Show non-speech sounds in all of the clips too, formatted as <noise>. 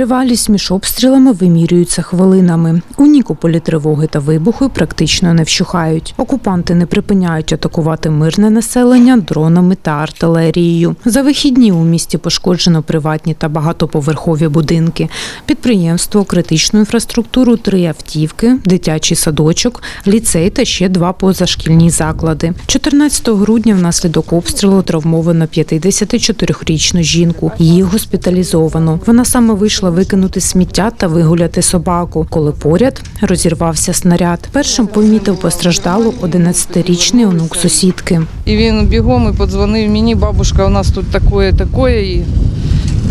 Тривалість між обстрілами вимірюється хвилинами. У Нікополі тривоги та вибухи практично не вщухають. Окупанти не припиняють атакувати мирне населення дронами та артилерією. За вихідні у місті пошкоджено приватні та багатоповерхові будинки, підприємство, критичну інфраструктуру, три автівки, дитячий садочок, ліцей та ще два позашкільні заклади. 14 грудня внаслідок обстрілу травмовано 54-річну жінку. Її госпіталізовано. Вона саме вийшла викинути сміття та вигуляти собаку, коли поряд розірвався снаряд. Першим помітив постраждалу 11-річний онук сусідки. І він бігом і подзвонив мені, бабушка, у нас тут такое, такое, і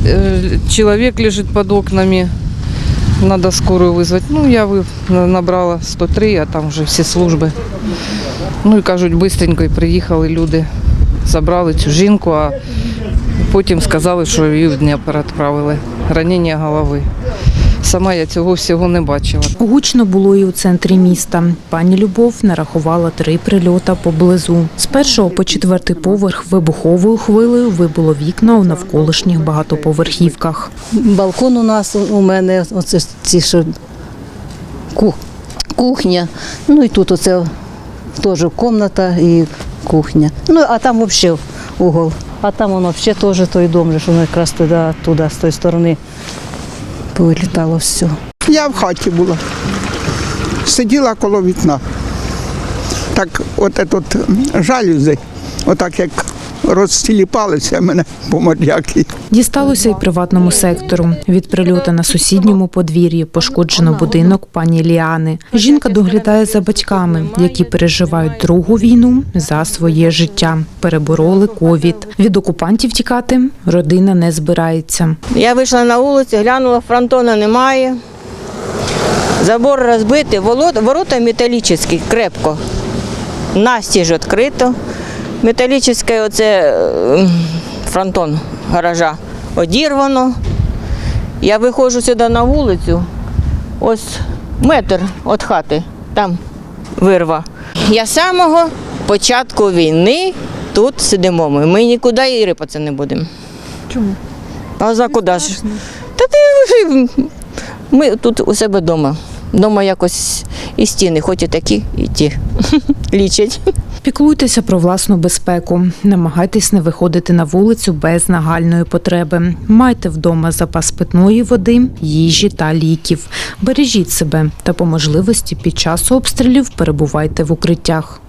е, чоловік лежить під окнами, треба скорую визвати. Ну, я набрала 103, а там вже всі служби. Ну і кажуть, швидко приїхали люди, забрали цю жінку, а потім сказали, що її в Дніпро відправили. Ранення голови. Сама я цього всього не бачила. Гучно було і у центрі міста. Пані Любов нарахувала три прильота поблизу. З першого по четвертий поверх вибуховою хвилею вибуло вікна у навколишніх багатоповерхівках. Балкон у нас у- у мене, оце ці що кухня. Ну і тут оце теж кімната і кухня. Ну, а там взагалі угол. А там воно взагалі теж той дом, що воно якраз туди, туди, з тої сторони повилітало все. Я в хаті була. Сиділа коло вікна. Так, от тут жалюзи, отак як розтіліпалися мене по моряки. Дісталося й приватному сектору. Від прильота на сусідньому подвір'ї пошкоджено будинок пані Ліани. Жінка доглядає за батьками, які переживають другу війну за своє життя. Перебороли ковід. Від окупантів тікати родина не збирається. Я вийшла на вулицю, глянула, фронтона немає. Забор розбитий, ворота металічні, крепко. Настіж відкрито. Металічний оце е, фронтон гаража одірвано. Я виходжу сюди на вулицю, ось метр від хати, там вирва. Я з самого початку війни тут сидимо. Ми, ми нікуди і рипатися не будемо. Чому? А за куди ж? Та ти ми тут у себе вдома. Дома якось і стіни, хоч і такі, і ті <laughs> лічать. Піклуйтеся про власну безпеку. Намагайтесь не виходити на вулицю без нагальної потреби. Майте вдома запас питної води, їжі та ліків. Бережіть себе та по можливості під час обстрілів перебувайте в укриттях.